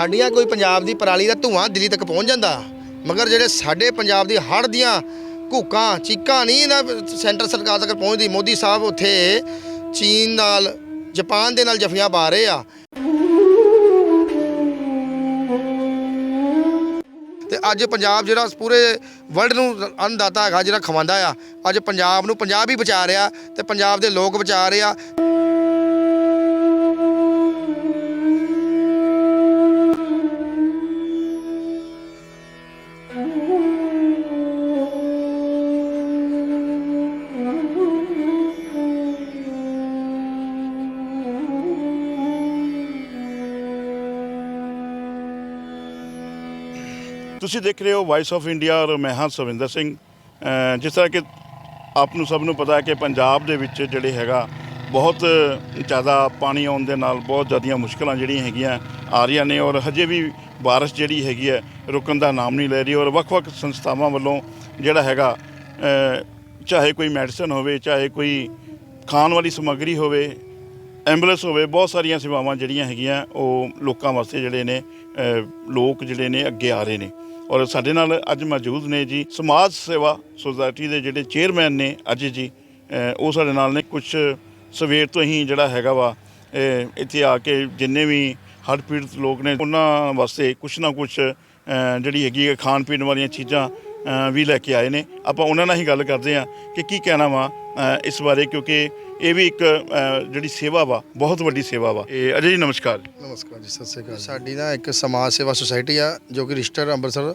ਸਾਡੀਆਂ ਕੋਈ ਪੰਜਾਬ ਦੀ ਪਰਾਲੀ ਦਾ ਧੂਆਂ ਦਿੱਲੀ ਤੱਕ ਪਹੁੰਚ ਜਾਂਦਾ। ਮਗਰ ਜਿਹੜੇ ਸਾਡੇ ਪੰਜਾਬ ਦੀ ਹੜ੍ਹ ਦੀਆਂ ਘੂਕਾਂ, ਚੀਕਾਂ ਨਹੀਂ ਨਾ ਸੈਂਟਰ ਸਰਕਾਰ ਤੱਕ ਪਹੁੰਚਦੀ, ਮੋਦੀ ਸਾਹਿਬ ਉੱਥੇ ਚੀਨ ਨਾਲ, ਜਾਪਾਨ ਦੇ ਨਾਲ ਜਫੀਆਂ ਪਾ ਰਹੇ ਆ। ਤੇ ਅੱਜ ਪੰਜਾਬ ਜਿਹੜਾ ਪੂਰੇ ਵਰਲਡ ਨੂੰ ਅੰਨਦਾਤਾ ਹੈਗਾ ਜਿਹੜਾ ਖਵਾਉਂਦਾ ਆ। ਅੱਜ ਪੰਜਾਬ ਨੂੰ ਪੰਜਾਬ ਹੀ ਬਚਾ ਰਿਹਾ ਤੇ ਪੰਜਾਬ ਦੇ ਲੋਕ ਬਚਾ ਰਹੇ ਆ। ਤੁਸੀਂ ਦੇਖ ਰਹੇ ਹੋ ਵਾਇਸ ਆਫ ਇੰਡੀਆ ਔਰ ਮੈਂ ਹਾਂ ਸਵਿੰਦਰ ਸਿੰਘ। ਜਿਸ ਤਰ੍ਹਾਂ ਕਿ ਆਪ ਨੂੰ ਸਭ ਨੂੰ ਪਤਾ ਹੈ ਕਿ ਪੰਜਾਬ ਦੇ ਵਿੱਚ ਜਿਹੜੇ ਹੈਗਾ ਬਹੁਤ ਜ਼ਿਆਦਾ ਪਾਣੀ ਆਉਣ ਦੇ ਨਾਲ ਬਹੁਤ ਜ਼ਿਆਦੀਆਂ ਮੁਸ਼ਕਲਾਂ ਜਿਹੜੀਆਂ ਹੈਗੀਆਂ ਆ ਰਹੀਆਂ ਨੇ ਔਰ ਹਜੇ ਵੀ ਬਾਰਿਸ਼ ਜਿਹੜੀ ਹੈਗੀ ਹੈ ਰੁਕਣ ਦਾ ਨਾਮ ਨਹੀਂ ਲੈ ਰਹੀ ਔਰ ਵੱਖ-ਵੱਖ ਸੰਸਥਾਵਾਂ ਵੱਲੋਂ ਜਿਹੜਾ ਹੈਗਾ ਚਾਹੇ ਕੋਈ ਮੈਡੀਸਨ ਹੋਵੇ, ਚਾਹੇ ਕੋਈ ਖਾਣ ਵਾਲੀ ਸਮੱਗਰੀ ਹੋਵੇ, ਐਂਬੂਲੈਂਸ ਹੋਵੇ, ਬਹੁਤ ਸਾਰੀਆਂ ਸੇਵਾਵਾਂ ਜਿਹੜੀਆਂ ਹੈਗੀਆਂ ਉਹ ਲੋਕਾਂ ਵਾਸਤੇ ਜਿਹੜੇ ਨੇ ਲੋਕ ਜਿਹੜੇ ਨੇ ਅੱਗੇ ਆ ਰਹੇ ਨੇ। ਔਰ ਸਾਡੇ ਨਾਲ ਅੱਜ ਮੌਜੂਦ ਨੇ ਜੀ ਸਮਾਜ ਸੇਵਾ ਸੁਸਾਇਟੀ ਦੇ ਜਿਹੜੇ ਚੇਅਰਮੈਨ ਨੇ ਅੱਜ ਜੀ ਉਹ ਸਾਡੇ ਨਾਲ ਨੇ। ਕੁਝ ਸਵੇਰ ਤੋਂ ਹੀ ਜਿਹੜਾ ਹੈਗਾ ਵਾ ਇੱਥੇ ਆ ਕੇ ਜਿੰਨੇ ਵੀ ਹੜ੍ਹ ਪੀੜਤ ਲੋਕ ਨੇ, ਉਹਨਾਂ ਵਾਸਤੇ ਕੁਝ ਨਾ ਕੁਝ ਜਿਹੜੀ ਹੈਗੀ ਹੈ ਖਾਣ ਪੀਣ ਵਾਲੀਆਂ ਚੀਜ਼ਾਂ ਵੀ ਲੈ ਕੇ ਆਏ ਨੇ। ਆਪਾਂ ਉਹਨਾਂ ਨਾਲ ਹੀ ਗੱਲ ਕਰਦੇ ਹਾਂ ਕਿ ਕੀ ਕਹਿਣਾ ਵਾ ਇਸ ਬਾਰੇ ਕਿਉਂਕਿ ਇਹ ਵੀ ਇੱਕ ਜਿਹੜੀ ਸੇਵਾ ਵਾ, ਬਹੁਤ ਵੱਡੀ ਸੇਵਾ ਵਾ। ਇਹ ਅਜੇ ਜੀ ਨਮਸਕਾਰ। ਨਮਸਕਾਰ ਜੀ, ਸਤਿ ਸ੍ਰੀ ਅਕਾਲ ਸਾਡੀ ਨਾ ਇੱਕ ਸਮਾਜ ਸੇਵਾ ਸੁਸਾਇਟੀ ਆ, ਜੋ ਕਿ ਰਜਿਸਟਰ ਅੰਮ੍ਰਿਤਸਰ,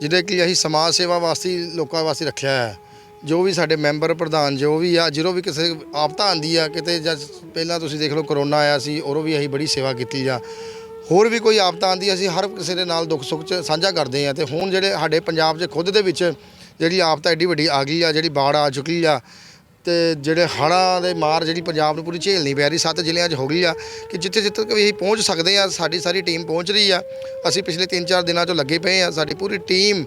ਜਿਹਦੇ ਕਿ ਅਸੀਂ ਸਮਾਜ ਸੇਵਾ ਵਾਸਤੇ ਲੋਕਾਂ ਵਾਸਤੇ ਰੱਖਿਆ ਹੈ। ਜੋ ਵੀ ਸਾਡੇ ਮੈਂਬਰ, ਪ੍ਰਧਾਨ ਜੋ ਵੀ ਆ ਜਦੋਂ ਵੀ ਕਿਸੇ ਆਪਤਾ ਆਂਦੀ ਆ, ਕਿਤੇ ਜਦ ਪਹਿਲਾਂ ਤੁਸੀਂ ਦੇਖ ਲਓ ਕਰੋਨਾ ਆਇਆ ਸੀ ਉਦੋਂ ਵੀ ਅਸੀਂ ਬੜੀ ਸੇਵਾ ਕੀਤੀ ਆ। ਹੋਰ ਵੀ ਕੋਈ ਆਪਤਾ ਆਂਦੀ ਅਸੀਂ ਹਰ ਕਿਸੇ ਦੇ ਨਾਲ ਦੁੱਖ ਸੁੱਖ ਚ ਸਾਂਝਾ ਕਰਦੇ ਆ। ਤੇ ਹੁਣ ਜਿਹੜੇ ਸਾਡੇ ਪੰਜਾਬ 'ਚ ਖੁਦ ਦੇ ਵਿੱਚ ਜਿਹੜੀ ਆਪਤਾ ਐਡੀ ਵੱਡੀ ਆ ਗਈ ਆ, ਜਿਹੜੀ ਬਾੜ ਆ ਚੁੱਕੀ ਆ ਤੇ ਜਿਹੜੇ ਹੜ੍ਹਾਂ ਦੇ ਮਾਰ ਜਿਹੜੀ ਪੰਜਾਬ ਨੂੰ ਪੂਰੀ ਝੇਲਣੀ ਪੈ ਰਹੀ, ਸੱਤ ਜ਼ਿਲ੍ਹਿਆਂ 'ਚ ਹੋ ਗਈ ਆ ਕਿ ਜਿੱਥੇ ਜਿੱਥੇ ਤੱਕ ਅਸੀਂ ਪਹੁੰਚ ਸਕਦੇ ਆ, ਸਾਡੀ ਸਾਰੀ ਟੀਮ ਪਹੁੰਚ ਰਹੀ ਆ। ਅਸੀਂ ਪਿਛਲੇ 3-4 ਦਿਨਾਂ 'ਚੋਂ ਲੱਗੇ ਪਏ ਆ, ਸਾਡੀ ਪੂਰੀ ਟੀਮ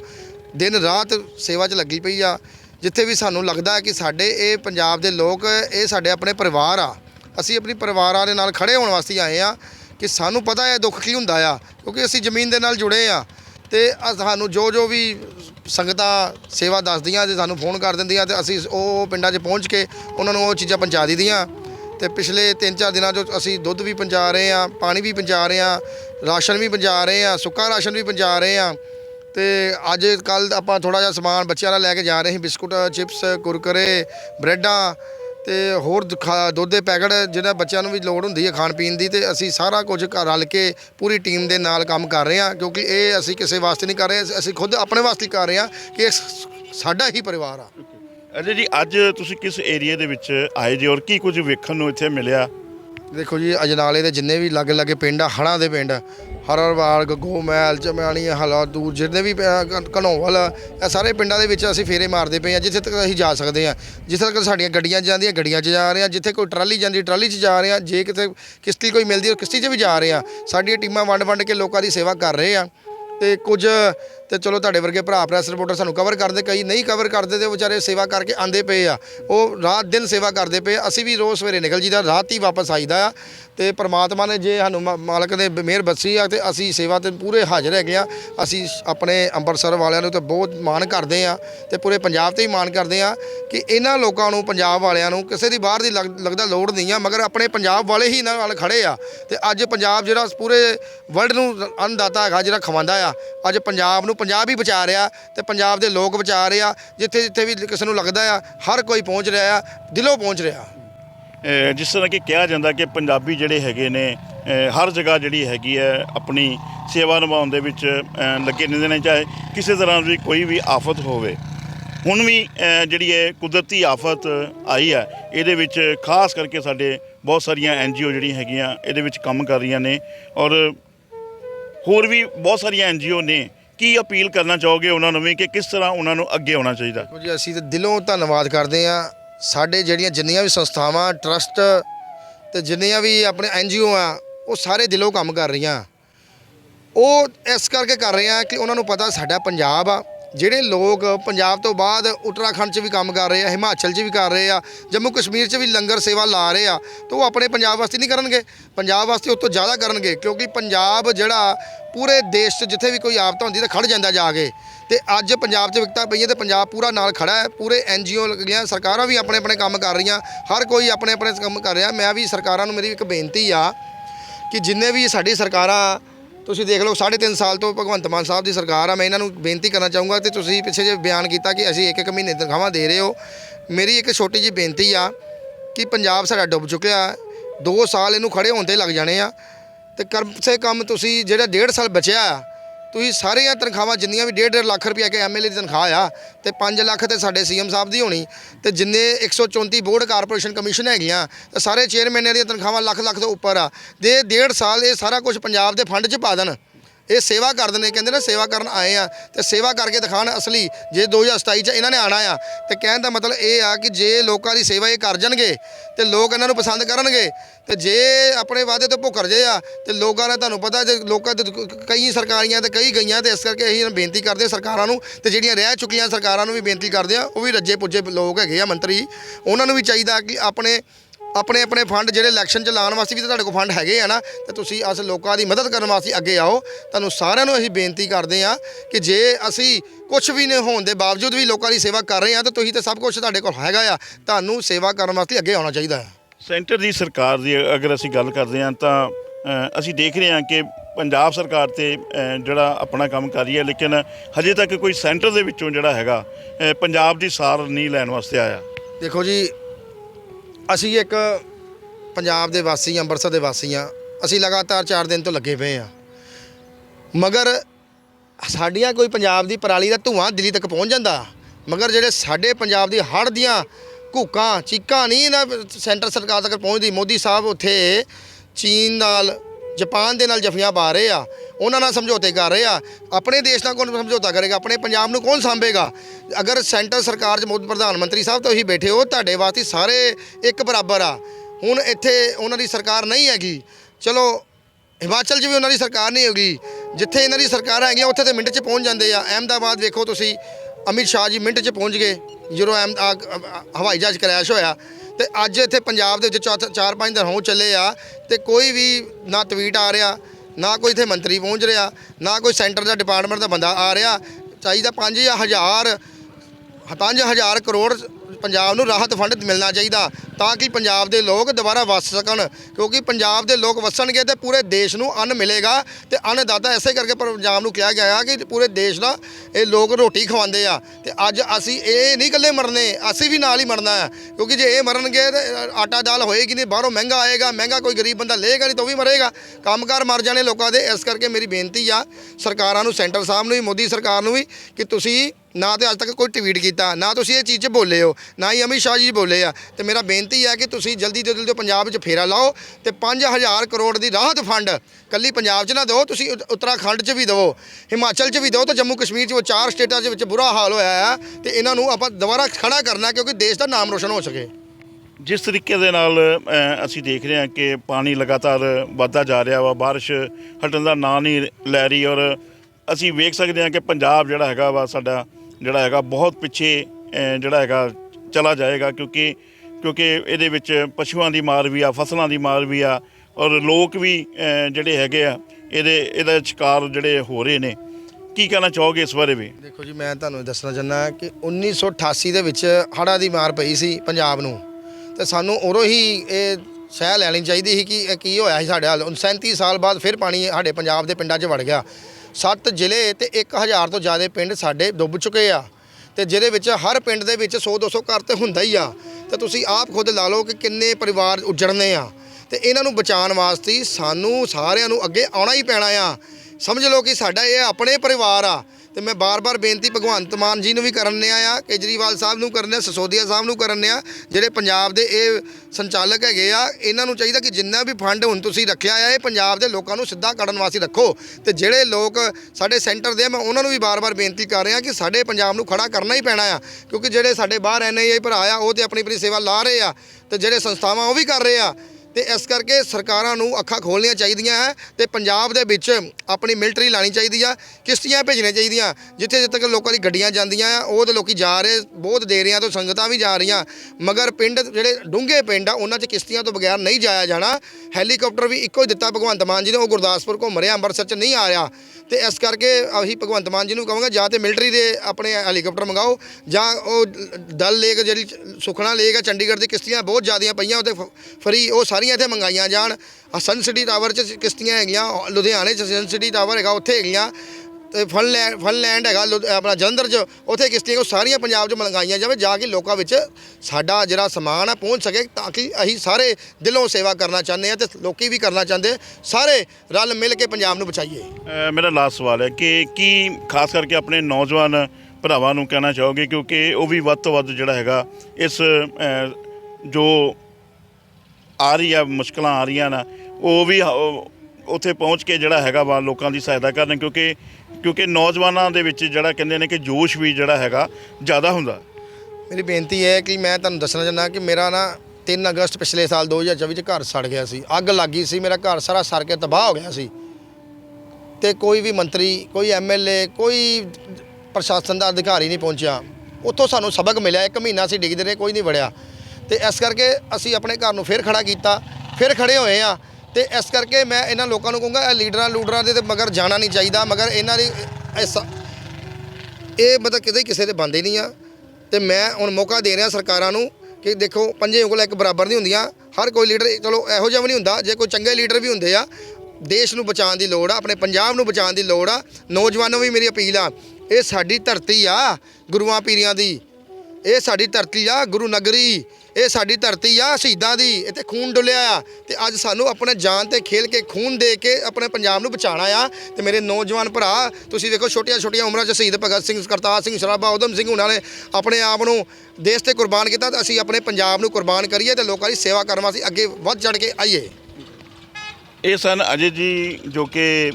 ਦਿਨ ਰਾਤ ਸੇਵਾ 'ਚ ਲੱਗੀ ਪਈ ਆ। ਜਿੱਥੇ ਵੀ ਸਾਨੂੰ ਲੱਗਦਾ ਹੈ ਕਿ ਸਾਡੇ ਇਹ ਪੰਜਾਬ ਦੇ ਲੋਕ, ਇਹ ਸਾਡੇ ਆਪਣੇ ਪਰਿਵਾਰ ਆ। ਅਸੀਂ ਆਪਣੀ ਪਰਿਵਾਰਾਂ ਦੇ ਨਾਲ ਖੜੇ ਹੋਣ ਵਾਸਤੇ ਆਏ ਆ ਕਿ ਸਾਨੂੰ ਪਤਾ ਹੈ ਦੁੱਖ ਕੀ ਹੁੰਦਾ ਆ, ਕਿਉਂਕਿ ਅਸੀਂ ਜ਼ਮੀਨ ਦੇ ਨਾਲ ਜੁੜੇ ਆ। ਤੇ ਸਾਨੂੰ ਜੋ ਜੋ ਵੀ ਸੰਗਤਾਂ ਸੇਵਾ ਦੱਸਦੀਆਂ ਤੇ ਸਾਨੂੰ ਫੋਨ ਕਰ ਦਿੰਦੀਆਂ ਤੇ ਅਸੀਂ ਉਹ ਪਿੰਡਾਂ 'ਚ ਪਹੁੰਚ ਕੇ ਉਹਨਾਂ ਨੂੰ ਉਹ ਚੀਜ਼ਾਂ ਪਹੁੰਚਾ ਦਿੰਦੀਆਂ। ਤੇ ਪਿਛਲੇ 3-4 ਦਿਨਾਂ 'ਚ ਅਸੀਂ ਦੁੱਧ ਵੀ ਪਹੁੰਚਾ ਰਹੇ ਆ ਪਾਣੀ ਵੀ ਪਹੁੰਚਾ ਰਹੇ ਆ ਰਾਸ਼ਨ ਵੀ ਪਹੁੰਚਾ ਰਹੇ ਆ ਸੁੱਕਾ ਰਾਸ਼ਨ ਵੀ ਪਹੁੰਚਾ ਰਹੇ ਆ ਤੇ ਅੱਜ ਕੱਲ ਆਪਾਂ ਥੋੜਾ ਜਿਹਾ ਸਮਾਨ ਬੱਚਿਆਂ ਦਾ ਲੈ ਕੇ ਜਾ ਰਹੇ ਸੀ ਬਿਸਕੁਟ, ਚਿਪਸ, ਕੁਰਕਰੇ, ਬ੍ਰੈਡਾਂ ਤੇ ਹੋਰ ਦ- ਦੁੱਧ ਦੇ ਪੈਕਟ ਜਿਹਨਾਂ ਬੱਚਿਆਂ ਨੂੰ ਵੀ ਲੋੜ ਹੁੰਦੀ ਹੈ ਖਾਣ ਪੀਣ ਦੀ ਤੇ ਅਸੀਂ ਸਾਰਾ ਕੁਝ ਘਰ ਰਲ ਕੇ ਪੂਰੀ ਟੀਮ ਦੇ ਨਾਲ ਕੰਮ ਕਰ ਰਹੇ ਹਾਂ, ਕਿਉਂਕਿ ਇਹ ਅਸੀਂ ਕਿਸੇ ਵਾਸਤੇ ਨਹੀਂ ਕਰ ਰਹੇ, ਅਸੀਂ- ਖੁਦ ਆਪਣੇ ਵਾਸਤੇ ਕਰ ਰਹੇ ਹਾਂ ਕਿ ਸਾਡਾ ਹੀ ਪਰਿਵਾਰ ਆ। ਅਜੇ ਜੀ, ਅੱਜ ਤੁਸੀਂ ਕਿਸ ਏਰੀਆ ਦੇ ਵਿੱਚ ਆਏ ਜੀ ਔਰ ਕੀ ਕੁਝ ਵੇਖਣ ਨੂੰ ਇੱਥੇ ਮਿਲਿਆ? ਦੇਖੋ ਜੀ, ਅਜਨਾਲੇ ਦੇ ਜਿੰਨੇ ਵੀ ਲਾਗੇ ਲਾਗੇ ਪਿੰਡ ਆ, ਹੜ੍ਹਾਂ ਦੇ ਪਿੰਡ ਹਰਰਵਾਲ ਗੋਮੈਲ ਚਮਿਆਣੀ ਹਲਾ ਦੂਰ ਜਿੰਨੇ ਵੀ ਪ- ਇਹ ਸਾਰੇ ਪਿੰਡਾਂ ਦੇ ਵਿੱਚ ਅਸੀਂ ਫੇਰੇ ਮਾਰਦੇ ਪਏ ਆ ਜਿੱਥੇ ਤੱਕ ਅਸੀਂ ਜਾ ਸਕਦੇ ਆ ਜਿੱਥੇ ਤੱਕ ਸਾਡੀਆਂ ਗੱਡੀਆਂ ਜਾਂਦੀਆਂ, ਗੱਡੀਆਂ 'ਚ ਜਾ ਰਹੇ ਆ ਜਿੱਥੇ ਕੋਈ ਟਰਾਲੀ ਜਾਂਦੀ, ਟਰਾਲੀ 'ਚ ਜਾ ਰਹੇ ਆ ਜੇ ਕਿਤੇ ਕਿਸ਼ਤੀ ਕੋਈ ਮਿਲਦੀ, ਉਹ ਕਿਸ਼ਤੀ 'ਚ ਵੀ ਜਾ ਰਹੇ ਆ ਸਾਡੀਆਂ ਟੀਮਾਂ ਵੰਡ ਵੰਡ ਕੇ ਲੋਕਾਂ ਦੀ ਸੇਵਾ ਕਰ ਰਹੇ ਆ ਤੇ ਕੁਝ ਤੇ ਚਲੋ ਤੁਹਾਡੇ ਵਰਗੇ ਭਰਾ ਪ੍ਰੈਸ ਰਿਪੋਰਟਰ ਸਾਨੂੰ ਕਵਰ ਕਰਦੇ, ਕਈ ਨਹੀਂ ਕਵਰ ਕਰਦੇ ਤੇ ਉਹ ਵਿਚਾਰੇ ਸੇਵਾ ਕਰਕੇ ਆਂਦੇ ਪਏ ਆ। ਉਹ ਰਾਤ ਦਿਨ ਸੇਵਾ ਕਰਦੇ ਪਏ, ਅਸੀਂ ਵੀ ਰੋਜ਼ ਸਵੇਰੇ ਨਿਕਲ ਜੀਦਾ ਰਾਤ ਹੀ ਵਾਪਸ ਆਈਦਾ ਆ। ਤੇ ਪ੍ਰਮਾਤਮਾ ਨੇ ਜੇ ਸਾਨੂੰ ਮਾ- ਮਾਲਕ ਨੇ ਮਿਹਰ ਬਖਸ਼ੀ ਆ ਤੇ ਅਸੀਂ ਸੇਵਾ ਤੇ ਪੂਰੇ ਹਾਜ਼ਰ ਹੈਗੇ ਆ। ਅਸੀਂ ਆਪਣੇ ਅੰਮ੍ਰਿਤਸਰ ਵਾਲਿਆਂ ਨੂੰ ਤੇ ਬਹੁਤ ਮਾਣ ਕਰਦੇ ਆ ਤੇ ਪੂਰੇ ਪੰਜਾਬ ਤੇ ਹੀ ਮਾਣ ਕਰਦੇ ਆ ਕਿ ਇਹਨਾਂ ਲੋਕਾਂ ਨੂੰ, ਪੰਜਾਬ ਵਾਲਿਆਂ ਨੂੰ ਕਿਸੇ ਦੀ ਬਾਹਰ ਦੀ ਲੱਗ- ਲੱਗਦਾ ਲੋੜ ਨਹੀਂ ਆ, ਮਗਰ ਆਪਣੇ ਪੰਜਾਬ ਵਾਲੇ ਹੀ ਇਹਨਾਂ ਨਾਲ ਖੜੇ ਆ। ਤੇ ਅੱਜ ਪੰਜਾਬ ਜਿਹੜਾ ਪੂਰੇ ਵਰਲਡ ਨੂੰ ਅੰਨਦਾਤਾ ਹੈਗਾ, ਜਿਹੜਾ ਖਵਾਉਂਦਾ ਆ, ਅੱਜ ਪੰਜਾਬ ਨੂੰ ਪੰਜਾਬ ਹੀ ਬਚਾ ਰਿਹਾ ਤੇ ਪੰਜਾਬ ਦੇ ਲੋਕ ਬਚਾ ਰਹੇ ਆ, ਜਿੱਥੇ ਜਿੱਥੇ ਵੀ ਕਿਸੇ ਨੂੰ ਲੱਗਦਾ ਆ, ਹਰ ਕੋਈ ਪਹੁੰਚ ਰਿਹਾ ਆ, ਦਿਲੋਂ ਪਹੁੰਚ ਰਿਹਾ। ਜਿਸ ਤਰ੍ਹਾਂ ਕਿ ਕਿਹਾ ਜਾਂਦਾ ਕਿ ਪੰਜਾਬੀ ਜਿਹੜੇ ਹੈਗੇ ਨੇ ਹਰ ਜਗ੍ਹਾ ਜਿਹੜੀ ਹੈਗੀ ਹੈ ਆਪਣੀ ਸੇਵਾ ਨਿਭਾਉਣ ਦੇ ਵਿੱਚ ਲੱਗੇ ਰਹਿੰਦੇ ਨੇ, ਚਾਹੇ ਕਿਸੇ ਤਰ੍ਹਾਂ ਦੀ ਕੋਈ ਵੀ ਆਫਤ ਹੋਵੇ। ਹੁਣ ਵੀ ਜਿਹੜੀ ਇਹ ਕੁਦਰਤੀ ਆਫਤ ਆਈ ਹੈ, ਇਹਦੇ ਵਿੱਚ ਖਾਸ ਕਰਕੇ ਸਾਡੇ ਬਹੁਤ ਸਾਰੀਆਂ ਐਨਜੀਓ ਜਿਹੜੀਆਂ ਹੈਗੀਆਂ, ਇਹਦੇ ਵਿੱਚ ਕੰਮ ਕਰ ਰਹੀਆਂ ਨੇ ਔਰ ਹੋਰ ਵੀ ਬਹੁਤ ਸਾਰੀਆਂ ਐਨਜੀਓ ਨੇ ਕੀ ਅਪੀਲ ਕਰਨਾ ਚਾਹੋਗੇ ਉਹਨਾਂ ਨੂੰ ਵੀ ਕਿ ਕਿਸ ਤਰ੍ਹਾਂ ਉਹਨਾਂ ਨੂੰ ਅੱਗੇ ਆਉਣਾ ਚਾਹੀਦਾ? ਦੇਖੋ ਜੀ, ਅਸੀਂ ਤਾਂ ਦਿਲੋਂ ਧੰਨਵਾਦ ਕਰਦੇ ਆ ਸਾਡੇ ਜਿਹੜੀਆਂ ਜਿੰਨੀਆਂ ਵੀ ਸੰਸਥਾਵਾਂ ਟਰਸਟ ਤੇ ਜਿੰਨੀਆਂ ਵੀ ਆਪਣੇ ਐਨਜੀਓ ਆ, ਉਹ ਸਾਰੇ ਦਿਲੋਂ ਕੰਮ ਕਰ ਰਹੀਆਂ। ਉਹ ਇਸ ਕਰਕੇ ਕਰ ਰਹੇ ਆ ਕਿ ਉਹਨਾਂ ਨੂੰ ਪਤਾ ਸਾਡਾ ਪੰਜਾਬ ਆ। ਜਿਹੜੇ ਲੋਕ ਪੰਜਾਬ ਤੋਂ ਬਾਅਦ ਉੱਤਰਾਖੰਡ 'ਚ ਵੀ ਕੰਮ ਕਰ ਰਹੇ ਆ, ਹਿਮਾਚਲ 'ਚ ਵੀ ਕਰ ਰਹੇ ਆ, ਜੰਮੂ ਕਸ਼ਮੀਰ 'ਚ ਵੀ ਲੰਗਰ ਸੇਵਾ ਲਾ ਰਹੇ ਆ, ਤਾਂ ਉਹ ਆਪਣੇ ਪੰਜਾਬ ਵਾਸਤੇ ਨਹੀਂ ਕਰਨਗੇ। ਪੰਜਾਬ ਵਾਸਤੇ ਉਹ ਤੋਂ ਜ਼ਿਆਦਾ ਕਰਨਗੇ, ਕਿਉਂਕਿ ਪੰਜਾਬ ਜਿਹੜਾ ਪੂਰੇ ਦੇਸ਼ 'ਚ ਜਿੱਥੇ ਵੀ ਕੋਈ ਆਫਤ ਹੁੰਦੀ ਤਾਂ ਖੜ ਜਾਂਦਾ ਜਾ ਕੇ। ਤੇ ਅੱਜ ਪੰਜਾਬ 'ਚ ਵਿਕਤਾ ਪਈਆਂ ਤੇ ਪੰਜਾਬ ਪੂਰਾ ਨਾਲ ਖੜਾ ਹੈ, ਪੂਰੇ ਐਨਜੀਓ ਲੱਗੀਆਂ, ਸਰਕਾਰਾਂ ਵੀ ਆਪਣੇ ਆਪਣੇ ਕੰਮ ਕਰ ਰਹੀਆਂ, ਹਰ ਕੋਈ ਆਪਣੇ ਆਪਣੇ ਕੰਮ ਕਰ ਰਿਹਾ। ਮੈਂ ਵੀ ਸਰਕਾਰਾਂ ਨੂੰ ਮੇਰੀ ਇੱਕ ਬੇਨਤੀ ਆ ਕਿ ਜਿੰਨੇ ਵੀ ਸਾਡੀ ਸਰਕਾਰਾਂ ਤੁਸੀਂ ਦੇਖ ਲਓ 3.5 ਸਾਲ ਤੋਂ ਭਗਵੰਤ ਮਾਨ ਸਾਹਿਬ ਦੀ ਸਰਕਾਰ ਆ। ਮੈਂ ਇਹਨਾਂ ਨੂੰ ਬੇਨਤੀ ਕਰਨਾ ਚਾਹੂੰਗਾ ਤੇ ਤੁਸੀਂ ਪਿੱਛੇ ਜੇ ਬਿਆਨ ਕੀਤਾ ਕਿ ਅਸੀਂ ਇੱਕ ਇੱਕ ਮਹੀਨੇ ਤਨਖਾਹਾਂ ਦੇ ਰਹੇ ਹੋ। ਮੇਰੀ ਇੱਕ ਛੋਟੀ ਜਿਹੀ ਬੇਨਤੀ ਆ ਕਿ ਪੰਜਾਬ ਸਾਡਾ ਡੁੱਬ ਚੁੱਕਿਆ 2 ਸਾਲ ਇਹਨੂੰ ਖੜੇ ਹੋਣ ਤੇ ਲੱਗ ਜਾਣੇ ਆ। ਤੇ ਕਮ ਸੇ ਕਮ ਤੁਸੀਂ ਜਿਹੜਾ 1.5 ਸਾਲ ਬਚਿਆ ਆ ਤੁਸੀਂ ਸਾਰੀਆਂ ਤਨਖਾਹਾਂ ਜਿੰਨੀਆਂ ਵੀ 1.5 ਲੱਖ ਰੁਪਇਆ ਕੇ ਐਮਐਲਏ ਦੀ ਤਨਖਾਹ ਆ ਤੇ 5 ਲੱਖ ਤੇ ਸਾਡੇ ਸੀਐਮ ਸਾਹਿਬ ਦੀ ਹੋਣੀ ਤੇ ਜਿੰਨੇ 134 ਬੋਰਡ ਕਾਰਪੋਰੇਸ਼ਨ ਕਮਿਸ਼ਨ ਹੈਗੀਆਂ ਤੇ ਸਾਰੇ ਚੇਅਰਮੈਨਾਂ ਦੀਆਂ ਤਨਖਾਹਾਂ ਲੱਖ ਲੱਖ ਤੋਂ ਉੱਪਰ ਆ। ਦੇ 1.5 ਸਾਲ ਇਹ ਸਾਰਾ ਕੁਝ ਪੰਜਾਬ ਦੇ ਫੰਡ 'ਚ ਪਾ ਦੇਣ ਇਹ ਸੇਵਾ ਕਰਦੇ ਨੇ, ਕਹਿੰਦੇ ਨੇ ਸੇਵਾ ਕਰਨ ਆਏ ਆ ਤੇ ਸੇਵਾ ਕਰਕੇ ਦਿਖਾਣ ਅਸਲੀ, ਜੇ 2027 ਚ ਇਹਨਾਂ ਨੇ ਆਣਾ ਆ, ਤੇ ਕਹਿਣ ਦਾ ਮਤਲਬ ਇਹ ਆ ਕਿ ਜੇ ਲੋਕਾਂ ਦੀ ਸੇਵਾ ਇਹ ਕਰ ਜਾਣਗੇ, ਤੇ ਲੋਕ ਇਹਨਾਂ ਨੂੰ ਪਸੰਦ ਕਰਨਗੇ, ਤੇ ਜੇ ਆਪਣੇ ਵਾਅਦੇ ਤੋਂ ਭੁੱਖਰ ਜੇ ਆ, ਤੇ ਲੋਕਾਂ ਨੇ ਤੁਹਾਨੂੰ ਪਤਾ ਜੇ ਲੋਕਾਂ ਤੇ ਕਈ ਸਰਕਾਰੀਆਂ ਤੇ ਕਈ ਗਈਆਂ ਤੇ ਇਸ ਕਰਕੇ ਅਸੀਂ ਬੇਨਤੀ ਕਰਦੇ ਹਾਂ ਸਰਕਾਰਾਂ ਨੂੰ, ਤੇ ਜਿਹੜੀਆਂ ਰਹਿ ਚੁੱਕੀਆਂ ਸਰਕਾਰਾਂ ਨੂੰ ਵੀ ਬੇਨਤੀ ਕਰਦੇ ਆ ਉਹ ਵੀ ਰੱਜੇ ਪੁੱਜੇ ਲੋਕ ਹੈਗੇ ਆ ਮੰਤਰੀ, ਉਹਨਾਂ ਨੂੰ ਵੀ ਚਾਹੀਦਾ ਕਿ ਆਪਣੇ ਆਪਣੇ ਆਪਣੇ ਫੰਡ ਜਿਹੜੇ ਇਲੈਕਸ਼ਨ ਚ ਲਾਉਣ ਵਾਸਤੇ ਵੀ ਤਾਂ ਤੁਹਾਡੇ ਕੋਲ ਫੰਡ ਹੈਗੇ ਆ ਨਾ ਤੇ ਤੁਸੀਂ ਅਸ ਲੋਕਾਂ ਦੀ ਮਦਦ ਕਰਨ ਵਾਸਤੇ ਅੱਗੇ ਆਓ। ਤੁਹਾਨੂੰ ਸਾਰਿਆਂ ਨੂੰ ਅਸੀਂ ਬੇਨਤੀ ਕਰਦੇ ਆ ਕਿ ਜੇ ਅਸੀਂ ਕੁਝ ਵੀ ਨਹੀਂ ਹੋਣ ਦੇ ਬਾਵਜੂਦ ਵੀ ਲੋਕਾਂ ਦੀ ਸੇਵਾ ਕਰ ਰਹੇ ਆ ਤਾਂ ਤੁਸੀਂ ਤੇ ਸਭ ਕੁਝ ਤੁਹਾਡੇ ਕੋਲ ਹੈਗਾ ਆ। ਤੁਹਾਨੂੰ ਸੇਵਾ ਕਰਨ ਵਾਸਤੇ ਅੱਗੇ ਆਉਣਾ ਚਾਹੀਦਾ ਹੈ ਸੈਂਟਰ ਦੀ ਸਰਕਾਰ ਦੀ ਅਗਰ ਅਸੀਂ ਗੱਲ ਕਰਦੇ ਹਾਂ ਤਾਂ ਅਸੀਂ ਦੇਖ ਰਹੇ ਹਾਂ ਕਿ ਪੰਜਾਬ ਸਰਕਾਰ ਤੇ ਜਿਹੜਾ ਆਪਣਾ ਕੰਮ ਕਰ ਰਹੀ ਹੈ ਲੇਕਿਨ ਹਜੇ ਤੱਕ ਕੋਈ ਸੈਂਟਰ ਦੇ ਵਿੱਚੋਂ ਜਿਹੜਾ ਹੈਗਾ ਪੰਜਾਬ ਦੀ ਸਾਰ ਨਹੀਂ ਲੈਣ ਵਾਸਤੇ ਆਇਆ। ਦੇਖੋ ਜੀ ਅਸੀਂ ਇੱਕ ਪੰਜਾਬ ਦੇ ਵਾਸੀ ਅੰਮ੍ਰਿਤਸਰ ਦੇ ਵਾਸੀ ਆ ਅਸੀਂ ਲਗਾਤਾਰ 4 ਦਿਨ ਤੋਂ ਲੱਗੇ ਪਏ ਆ ਮਗਰ ਸਾਡੀਆਂ ਕੋਈ ਪੰਜਾਬ ਦੀ ਪਰਾਲੀ ਦਾ ਧੂਆਂ ਦਿੱਲੀ ਤੱਕ ਪਹੁੰਚ ਜਾਂਦਾ। ਮਗਰ ਜਿਹੜੇ ਸਾਡੇ ਪੰਜਾਬ ਦੀ ਹੜ੍ਹ ਦੀਆਂ ਘੂਕਾਂ, ਚੀਕਾਂ ਨਹੀਂ ਨਾ ਸੈਂਟਰ ਸਰਕਾਰ ਤੱਕ ਪਹੁੰਚਦੀ, ਮੋਦੀ ਸਾਹਿਬ ਉੱਥੇ ਚੀਨ ਨਾਲ, ਜਾਪਾਨ ਦੇ ਨਾਲ ਜਫੀਆਂ ਪਾ ਰਹੇ ਆ। ਉਹਨਾਂ ਨਾਲ ਸਮਝੌਤੇ ਕਰ ਰਹੇ ਆ। ਆਪਣੇ ਦੇਸ਼ ਨਾਲ ਕੌਣ ਸਮਝੌਤਾ ਕਰੇਗਾ? ਆਪਣੇ ਪੰਜਾਬ ਨੂੰ ਕੌਣ ਸਾਂਭੇਗਾ? ਅਗਰ ਸੈਂਟਰ ਸਰਕਾਰ 'ਚ ਮੋਦੀ ਪ੍ਰਧਾਨ ਮੰਤਰੀ ਸਾਹਿਬ ਤੁਸੀਂ ਬੈਠੇ ਹੋ, ਤੁਹਾਡੇ ਵਾਸਤੇ ਸਾਰੇ ਇੱਕ ਬਰਾਬਰ ਆ। ਹੁਣ ਇੱਥੇ ਉਹਨਾਂ ਦੀ ਸਰਕਾਰ ਨਹੀਂ ਹੈਗੀ। ਚਲੋ, ਹਿਮਾਚਲ 'ਚ ਵੀ ਉਹਨਾਂ ਦੀ ਸਰਕਾਰ ਨਹੀਂ ਹੋਗੀ। ਜਿੱਥੇ ਇਹਨਾਂ ਦੀ ਸਰਕਾਰਾਂ ਹੈਗੀਆਂ, ਉੱਥੇ ਤੇ ਮਿੰਟ 'ਚ ਪਹੁੰਚ ਜਾਂਦੇ ਆ। ਅਹਿਮਦਾਬਾਦ ਵੇਖੋ ਤੁਸੀਂ, ਅਮਿਤ ਸ਼ਾਹ ਜੀ ਮਿੰਟ 'ਚ ਪਹੁੰਚ ਗਏ, ਜਦੋਂ ਅਹਿਮ, ਆ- ਹਵਾਈ ਜਹਾਜ਼ ਕਰੈਸ਼ ਹੋਇਆ। ਤੇ ਅੱਜ ਇੱਥੇ ਪੰਜਾਬ ਦੇ ਵਿੱਚ ਚਾਰ ਪੰਜ ਦਿਨ ਹੋ ਚੱਲੇ ਆ। ਤੇ ਕੋਈ ਵੀ ਨਾ ਟਵੀਟ ਆ ਰਿਹਾ। ਨਾ ਕੋਈ ਇੱਥੇ ਮੰਤਰੀ ਪਹੁੰਚ ਰਿਹਾ, ਨਾ ਕੋਈ ਸੈਂਟਰ ਦਾ ਡਿਪਾਰਟਮੈਂਟ ਦਾ ਬੰਦਾ ਆ ਰਿਹਾ। ਚਾਹੀਦਾ 5000 5000 ਕਰੋੜ ਪੰਜਾਬ ਨੂੰ ਰਾਹਤ ਫੰਡ ਮਿਲਣਾ ਚਾਹੀਦਾ ਤਾਂ ਕਿ ਪੰਜਾਬ ਦੇ ਲੋਕ ਦੁਬਾਰਾ ਵਸ ਸਕਣ, ਕਿਉਂਕਿ ਪੰਜਾਬ ਦੇ ਲੋਕ ਵਸਣਗੇ ਤੇ ਪੂਰੇ ਦੇਸ਼ ਨੂੰ ਅੰਨ ਮਿਲੇਗਾ ਤੇ ਅੰਨਦਾਤਾ ਐਸੇ ਕਰਕੇ ਪੰਜਾਬ ਨੂੰ ਕਿਹਾ ਗਿਆ ਆ ਕਿ ਪੂਰੇ ਦੇਸ਼ ਦਾ ਇਹ ਲੋਕ ਰੋਟੀ ਖਵਾਉਂਦੇ ਆ। ਤੇ ਅੱਜ ਅਸੀਂ ਇਹ ਨਹੀਂ ਇਕੱਲੇ ਮਰਨੇ, ਅਸੀਂ ਵੀ ਨਾਲ ਹੀ ਮਰਨਾ ਆ, ਕਿਉਂਕਿ ਜੇ ਇਹ ਮਰਨਗੇ ਤੇ ਆਟਾ ਦਾਲ ਹੋਏਗੀ ਨਹੀਂ, ਬਾਹਰੋਂ ਮਹਿੰਗਾ ਆਏਗਾ, ਮਹਿੰਗਾ ਕੋਈ ਗਰੀਬ ਬੰਦਾ ਲਏਗਾ ਨਹੀਂ, ਤਾਂ ਉਹ ਵੀ ਮਰੇਗਾ। ਕੰਮਕਾਰ ਮਰ ਜਾਣੇ ਲੋਕਾਂ ਦੇ, ਇਸ ਕਰਕੇ ਮੇਰੀ ਬੇਨਤੀ ਆ, ਸਰਕਾਰਾਂ ਨੂੰ, ਸੈਂਟਰ ਸਾਹਿਬ ਨੂੰ ਵੀ, ਮੋਦੀ ਸਰਕਾਰ ਨੂੰ ਵੀ, ਕਿ ਤੁਸੀਂ ਨਾ ਤੇ ਅੱਜ ਤੱਕ ਕੋਈ ਟਵੀਟ ਕੀਤਾ, ਨਾ ਤੁਸੀਂ ਇਹ ਚੀਜ਼ 'ਚ ਬੋਲੇ ਹੋ, ਨਾ ਹੀ ਅਮਿਤ ਸ਼ਾਹ ਜੀ ਬੋਲੇ ਆ। ਤੇ ਮੇਰਾ ਬੇਨਤੀ ਹੈ ਕਿ ਤੁਸੀਂ ਜਲਦੀ ਤੋਂ ਜਲਦੀ ਪੰਜਾਬ 'ਚ ਫੇਰਾ ਲਾਓ ਤੇ 5000 ਕਰੋੜ ਦੀ ਰਾਹਤ ਫੰਡ ਕੱਲੀ ਪੰਜਾਬ 'ਚ ਨਾ ਦਿਓ, ਤੁਸੀਂ ਉਤ- ਉੱਤਰਾਖੰਡ 'ਚ ਵੀ ਦਿਓ, ਹਿਮਾਚਲ 'ਚ ਵੀ ਦਿਓ ਤੇ ਜੰਮੂ ਕਸ਼ਮੀਰ 'ਚ ਉਹ ਚਾਰ ਸਟੇਟਾਂ ਦੇ ਵਿੱਚ ਬੁਰਾ ਹਾਲ ਹੋਇਆ ਆ ਤੇ ਇਹਨਾਂ ਨੂੰ ਆਪਾਂ ਦੁਬਾਰਾ ਖੜਾ ਕਰਨਾ ਕਿਉਂਕਿ ਦੇਸ਼ ਦਾ ਨਾਮ ਰੋਸ਼ਨ ਹੋ ਸਕੇ। ਜਿਸ ਤਰੀਕੇ ਦੇ ਨਾਲ ਅਸੀਂ ਦੇਖ ਰਹੇ ਹਾਂ ਕਿ ਪਾਣੀ ਲਗਾਤਾਰ ਵੱਧਦਾ ਜਾ ਰਿਹਾ ਵਾ, ਬਾਰਿਸ਼ ਹਟਣ ਦਾ ਨਾਂ ਨਹੀਂ ਲੈ ਰਹੀ ਔਰ ਅਸੀਂ ਵੇਖ ਸਕਦੇ ਹਾਂ ਕਿ ਪੰਜਾਬ ਜਿਹੜਾ ਹੈਗਾ ਵਾ ਸਾਡਾ ਜਿਹੜਾ ਹੈਗਾ ਬਹੁਤ ਪਿੱਛੇ ਜਿਹੜਾ ਹੈਗਾ ਚਲਾ ਜਾਏਗਾ ਕਿਉਂਕਿ ਕਿਉਂਕਿ ਇਹਦੇ ਵਿੱਚ ਪਸ਼ੂਆਂ ਦੀ ਮਾਰ ਵੀ ਆ, ਫਸਲਾਂ ਦੀ ਮਾਰ ਵੀ ਆ ਔਰ ਲੋਕ ਵੀ ਜਿਹੜੇ ਹੈਗੇ ਆ, ਇਹਦੇ, ਇਹਦਾ ਸ਼ਿਕਾਰ ਜਿਹੜੇ ਹੋ ਰਹੇ ਨੇ। ਕੀ ਕਹਿਣਾ ਚਾਹੋਗੇ ਇਸ ਬਾਰੇ ਵੀ? ਦੇਖੋ ਜੀ, ਮੈਂ ਤੁਹਾਨੂੰ ਦੱਸਣਾ ਚਾਹੁੰਦਾ ਕਿ 1988 ਦੇ ਵਿੱਚ ਹੜ੍ਹਾਂ ਦੀ ਮਾਰ ਪਈ ਸੀ ਪੰਜਾਬ ਨੂੰ। ਤੇ ਸਾਨੂੰ ਉਦੋਂ ਹੀ ਇਹ ਸਹਿ ਲੈਣੀ ਚਾਹੀਦੀ ਸੀ ਕਿ ਇਹ ਕੀ ਹੋਇਆ ਸੀ ਸਾਡੇ ਹਾਲ 37 ਸਾਲ ਬਾਅਦ ਫਿਰ ਪਾਣੀ ਸਾਡੇ ਪੰਜਾਬ ਦੇ ਪਿੰਡਾਂ 'ਚ ਵੜ ਗਿਆ। ਸੱਤ ਜ਼ਿਲ੍ਹੇ ਤੇ 1000 ਤੋਂ ਜ਼ਿਆਦਾ ਪਿੰਡ ਸਾਡੇ ਡੁੱਬ ਚੁੱਕੇ ਆ। ਤੇ ਜਿਹਦੇ ਵਿੱਚ ਹਰ ਪਿੰਡ ਦੇ ਵਿੱਚ 100 200 ਘਰ ਤੇ ਹੁੰਦਾ ਹੀ ਆ। ਤੇ ਤੁਸੀਂ ਆਪ ਖੁਦ ਲਾ ਲਓ ਕਿ ਕਿੰਨੇ ਪਰਿਵਾਰ ਉਜੜਨੇ ਆ। ਤੇ ਇਹਨਾਂ ਨੂੰ ਬਚਾਉਣ ਵਾਸਤੇ ਸਾਨੂੰ ਸਾਰਿਆਂ ਨੂੰ ਅੱਗੇ ਆਉਣਾ ਹੀ ਪੈਣਾ ਆ। ਸਮਝ ਲਓ ਕਿ ਸਾਡਾ ਇਹ ਆਪਣੇ ਪਰਿਵਾਰ ਆ। ਤੇ ਮੈਂ ਬਾਰ-ਬਾਰ ਬੇਨਤੀ ਭਗਵੰਤ ਮਾਨ ਜੀ ਨੂੰ ਵੀ ਕਰਨ ਆ ਕੇਜਰੀਵਾਲ ਸਾਹਿਬ ਨੂੰ ਕਰਨ ਆ ਸਸੋਦੀਆ ਸਾਹਿਬ ਨੂੰ ਕਰਨ ਆ ਜਿਹੜੇ ਪੰਜਾਬ ਦੇ ਇਹ ਸੰਚਾਲਕ ਹੈਗੇ ਆ ਇਹਨਾਂ ਨੂੰ ਚਾਹੀਦਾ ਕਿ ਜਿੰਨਾ ਵੀ ਫੰਡ ਹੁਣ ਤੁਸੀਂ ਰੱਖਿਆ ਆ ਇਹ ਪੰਜਾਬ ਦੇ ਲੋਕਾਂ ਨੂੰ ਸਿੱਧਾ ਕਰਨ ਵਾਸਤੇ ਰੱਖੋ। ਤੇ ਜਿਹੜੇ ਲੋਕ ਸਾਡੇ ਸੈਂਟਰ ਦੇ ਆ, ਮੈਂ ਉਹਨਾਂ ਨੂੰ ਵੀ ਬਾਰ-ਬਾਰ ਬੇਨਤੀ ਕਰ ਰਿਹਾ ਕਿ ਸਾਡੇ ਪੰਜਾਬ ਨੂੰ ਖੜਾ ਕਰਨਾ ਹੀ ਪੈਣਾ ਆ ਕਿਉਂਕਿ ਜਿਹੜੇ ਸਾਡੇ ਬਾਹਰ ਐਨਆਈਆਈ ਭਰਾ ਆ ਉਹ ਤੇ ਆਪਣੀ ਆਪਣੀ ਸੇਵਾ ਲਾ ਰਹੇ ਆ ਤੇ ਜਿਹੜੇ ਸੰਸਥਾਵਾਂ ਉਹ ਵੀ ਕਰ ਰਹੇ ਆ ਤੇ ਇਸ ਕਰਕੇ ਸਰਕਾਰਾਂ ਨੂੰ ਅੱਖਾਂ ਖੋਲ੍ਹਣੀਆਂ ਚਾਹੀਦੀਆਂ ਹੈ ਤੇ ਪੰਜਾਬ ਦੇ ਵਿੱਚ ਆਪਣੀ ਮਿਲਟਰੀ ਲਾਣੀ ਚਾਹੀਦੀ ਆ, ਕਿਸ਼ਤੀਆਂ ਭੇਜਣੀਆਂ ਚਾਹੀਦੀਆਂ। ਜਿੱਥੇ ਜਿੱਥੇ ਤੱਕ ਲੋਕਾਂ ਦੀ ਗੱਡੀਆਂ ਜਾਂਦੀਆਂ ਆ, ਉਹ ਤੇ ਲੋਕੀ ਜਾ ਰਹੇ, ਬਹੁਤ ਦੇਰੀਆਂ ਤੋਂ ਸੰਗਤਾਂ ਵੀ ਜਾ ਰਹੀਆਂ। ਮਗਰ ਪਿੰਡ ਜਿਹੜੇ ਡੂੰਘੇ ਪਿੰਡ ਆ, ਉਹਨਾਂ 'ਚ ਕਿਸ਼ਤੀਆਂ ਤੋਂ ਬਗੈਰ ਨਹੀਂ ਜਾਇਆ ਜਾਣਾ। ਹੈਲੀਕਾਪਟਰ ਵੀ ਇੱਕੋ ਹੀ ਦਿੱਤਾ ਭਗਵੰਤ ਮਾਨ ਜੀ ਨੇ, ਉਹ ਗੁਰਦਾਸਪੁਰ ਘੁੰਮ ਰਿਹਾ, ਅੰਮ੍ਰਿਤਸਰ 'ਚ ਨਹੀਂ ਆ ਰਿਹਾ। ਤੇ ਇਸ ਕਰਕੇ ਅਸੀਂ ਭਗਵੰਤ ਮਾਨ ਜੀ ਨੂੰ ਕਹਾਂਗਾ, ਜਾਂ ਤੇ ਮਿਲਟਰੀ ਦੇ ਆਪਣੇ ਹੈਲੀਕਾਪਟਰ ਮੰਗਾਓ, ਜਾਂ ਉਹ ਦਲ ਲੇਕ ਜਿਹੜੀ ਸੁਖਣਾ ਲੇਕ ਆ, ਚੰਡੀਗੜ੍ਹ ਦੀ ਕਿਸ਼ਤੀਆਂ ਬਹੁਤ ਜ਼ਿਆਦੀਆਂ ਪਈਆਂ ਉਹਤੇ ਫਰੀ ਉਹ ਸਾਰੀ ਸਾਰੀਆਂ ਇੱਥੇ ਮੰਗਾਈਆਂ ਜਾਣ। ਆਹ ਸਨ ਸਿਟੀ ਟਾਵਰ 'ਚ ਕਿਸ਼ਤੀਆਂ ਹੈਗੀਆਂ ਲੁਧਿਆਣੇ 'ਚ ਸਨ ਸਿਟੀ ਟਾਵਰ ਹੈਗਾ, ਉੱਥੇ ਹੈਗੀਆਂ। ਤੇ ਫਨਲੈਂਡ ਫਨਲੈਂਡ ਹੈਗਾ, ਲੁ- ਆਪਣਾ ਜਲੰਧਰ 'ਚ, ਉੱਥੇ ਕਿਸ਼ਤੀਆਂ, ਉਹ ਸਾਰੀਆਂ ਪੰਜਾਬ 'ਚ ਮੰਗਾਈਆਂ ਜਾਵੇ, ਜਾ ਕੇ ਲੋਕਾਂ ਵਿੱਚ ਸਾਡਾ ਜਿਹੜਾ ਸਮਾਨ ਆ ਪਹੁੰਚ ਸਕੇ, ਤਾਂ ਕਿ ਅਸੀਂ ਸਾਰੇ ਦਿਲੋਂ ਸੇਵਾ ਕਰਨਾ ਚਾਹੁੰਦੇ ਆ ਤੇ ਲੋਕੀ ਵੀ ਕਰਨਾ ਚਾਹੁੰਦੇ ਸਾਰੇ ਰਲ ਮਿਲ ਕੇ ਪੰਜਾਬ ਨੂੰ ਬਚਾਈਏ। ਮੇਰਾ ਲਾਸਟ ਸਵਾਲ ਹੈ ਕਿ ਕੀ ਖਾਸ ਕਰਕੇ ਆਪਣੇ ਨੌਜਵਾਨ ਭਰਾਵਾਂ ਨੂੰ ਕਹਿਣਾ ਚਾਹੋਗੇ? ਕਿਉਂਕਿ ਉਹ ਵੀ ਵੱਧ ਤੋਂ ਵੱਧ ਜਿਹੜਾ ਹੈਗਾ, ਇਸ ਜੋ ਆ ਰਹੀ ਆ, ਮੁਸ਼ਕਲਾਂ ਆ ਰਹੀਆਂ ਨਾ, ਉਹ ਵੀ ਉੱਥੇ ਪਹੁੰਚ ਕੇ ਜਿਹੜਾ ਹੈਗਾ ਵਾ ਲੋਕਾਂ ਦੀ ਸਹਾਇਤਾ ਕਰਨ, ਕਿਉਂਕਿ ਕਿਉਂਕਿ ਨੌਜਵਾਨਾਂ ਦੇ ਵਿੱਚ ਜਿਹੜਾ ਕਹਿੰਦੇ ਨੇ ਕਿ ਜੋਸ਼ ਵੀ ਜਿਹੜਾ ਹੈਗਾ ਜ਼ਿਆਦਾ ਹੁੰਦਾ। ਮੇਰੀ ਬੇਨਤੀ ਹੈ ਕਿ ਮੈਂ ਤੁਹਾਨੂੰ ਦੱਸਣਾ ਚਾਹੁੰਦਾ ਕਿ ਮੇਰਾ ਨਾ 3 ਅਗਸਤ ਪਿਛਲੇ ਸਾਲ 2024 ਚ ਘਰ ਸੜ ਗਿਆ ਸੀ। ਅੱਗ ਲੱਗ ਗਈ ਸੀ, ਮੇਰਾ ਘਰ ਸਾਰਾ ਸੜ ਕੇ ਤਬਾਹ ਹੋ ਗਿਆ ਸੀ। ਤੇ ਕੋਈ ਵੀ ਮੰਤਰੀ, ਕੋਈ ਐਮਐਲਏ ਕੋਈ ਪ੍ਰਸ਼ਾਸਨ ਦਾ ਅਧਿਕਾਰੀ ਨਹੀਂ ਪਹੁੰਚਿਆ। ਉੱਥੋਂ ਸਾਨੂੰ ਸਬਕ ਮਿਲਿਆ, ਇੱਕ ਮਹੀਨਾ ਅਸੀਂ ਡਿੱਗਦੇ ਰਹੇ, ਕੋਈ ਨਹੀਂ ਵੜਿਆ। ਤੇ ਇਸ ਕਰਕੇ ਅਸੀਂ ਆਪਣੇ ਘਰ ਨੂੰ ਫਿਰ ਖੜਾ ਕੀਤਾ, ਫਿਰ ਖੜੇ ਹੋਏ ਆ ਤੇ ਇਸ ਕਰਕੇ ਮੈਂ ਇਹਨਾਂ ਲੋਕਾਂ ਨੂੰ ਕਹੂੰਗਾ, ਇਹ ਲੀਡਰਾਂ ਲੂਡਰਾਂ ਦੇ ਤੇ ਮਗਰ ਜਾਣਾ ਨਹੀਂ ਚਾਹੀਦਾ, ਮਗਰ ਇਹਨਾਂ ਦੀ ਇਸ ਇਹ ਮਤਲਬ ਕਿਤੇ ਕਿਸੇ ਦੇ ਬੰਦੇ ਨਹੀਂ ਆ। ਤੇ ਮੈਂ ਹੁਣ ਮੌਕਾ ਦੇ ਰਿਹਾ ਸਰਕਾਰਾਂ ਨੂੰ ਕਿ ਦੇਖੋ ਪੰਜੇ ਉਂਗਲਾਂ ਇੱਕ ਬਰਾਬਰ ਨਹੀਂ ਹੁੰਦੀਆਂ, ਹਰ ਕੋਈ ਲੀਡਰ ਚਲੋ ਇਹੋ ਜਿਹਾ ਵੀ ਨਹੀਂ ਹੁੰਦਾ, ਜੇ ਕੋਈ ਚੰਗੇ ਲੀਡਰ ਵੀ ਹੁੰਦੇ ਆ, ਦੇਸ਼ ਨੂੰ ਬਚਾਉਣ ਦੀ ਲੋੜ ਆ, ਆਪਣੇ ਪੰਜਾਬ ਨੂੰ ਬਚਾਉਣ ਦੀ ਲੋੜ ਆ, ਨੌਜਵਾਨਾਂ ਨੂੰ ਵੀ ਮੇਰੀ ਅਪੀਲ ਆ, ਇਹ ਸਾਡੀ ਧਰਤੀ ਆ ਗੁਰੂਆਂ ਪੀਰੀਆਂ ਦੀ, ਇਹ ਸਾਡੀ ਧਰਤੀ ਆ ਗੁਰੂ ਨਗਰੀ ਇਹ ਸਾਡੀ ਧਰਤੀ ਆ, ਸ਼ਹੀਦਾਂ ਦੀ, ਇੱਥੇ ਖੂਨ ਡੁੱਲਿਆ ਆ। ਤੇ ਅੱਜ ਸਾਨੂੰ ਆਪਣੇ ਜਾਨ ਤੇ ਖੇਲ ਕੇ ਖੂਨ ਦੇ ਕੇ ਆਪਣੇ ਪੰਜਾਬ ਨੂੰ ਬਚਾਉਣਾ ਆ। ਤੇ ਮੇਰੇ ਨੌਜਵਾਨ ਭਰਾ, ਤੁਸੀਂ ਦੇਖੋ ਛੋਟੀਆਂ ਛੋਟੀਆਂ ਉਮਰਾਂ 'ਚ ਸ਼ਹੀਦ ਭਗਤ ਸਿੰਘ, ਕਰਤਾਰ ਸਿੰਘ ਸਰਾਭਾ ਉਦਮ ਸਿੰਘ ਉਹਨਾਂ ਨੇ ਆਪਣੇ ਆਪ ਨੂੰ ਦੇਸ਼ ਤੇ ਕੁਰਬਾਨ ਕੀਤਾ ਤਾਂ ਅਸੀਂ ਆਪਣੇ ਪੰਜਾਬ ਨੂੰ ਕੁਰਬਾਨ ਕਰੀਏ ਤੇ ਲੋਕਾਂ ਦੀ ਸੇਵਾ ਕਰਨ ਵਾਸਤੇ ਅੱਗੇ ਵੱਧ ਚੜ ਕੇ ਆਈਏ। ਇਹ ਸਨ ਅਜੇ ਜੀ, ਜੋ ਕਿ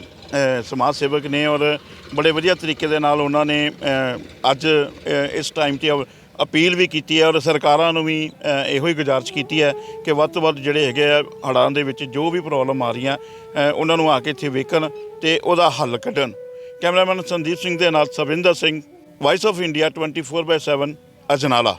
ਸਮਾਜ ਸੇਵਕ ਨੇ ਔਰ ਬੜੇ ਵਧੀਆ ਤਰੀਕੇ ਦੇ ਨਾਲ ਉਹਨਾਂ ਨੇ ਅੱਜ ਇਸ ਟਾਈਮ ਤੇ ਅਪੀਲ ਵੀ ਕੀਤੀ ਹੈ ਔਰ ਸਰਕਾਰਾਂ ਨੂੰ ਵੀ ਇਹੋ ਹੀ ਗੁਜ਼ਾਰਿਸ਼ ਕੀਤੀ ਹੈ ਕਿ ਵੱਧ ਤੋਂ ਵੱਧ ਜਿਹੜੇ ਹੈਗੇ ਆ ਹੜ੍ਹਾਂ ਦੇ ਵਿੱਚ ਜੋ ਵੀ ਪ੍ਰੋਬਲਮ ਆ ਰਹੀਆਂ ਉਹਨਾਂ ਨੂੰ ਆ ਕੇ ਇੱਥੇ ਵੇਖਣ ਤੇ ਉਹਦਾ ਹੱਲ ਕੱਢਣ। ਕੈਮਰਾਮੈਨ ਸੰਦੀਪ ਸਿੰਘ ਦੇ ਨਾਲ Swinder Singh voice of India 24/7 Ajnala.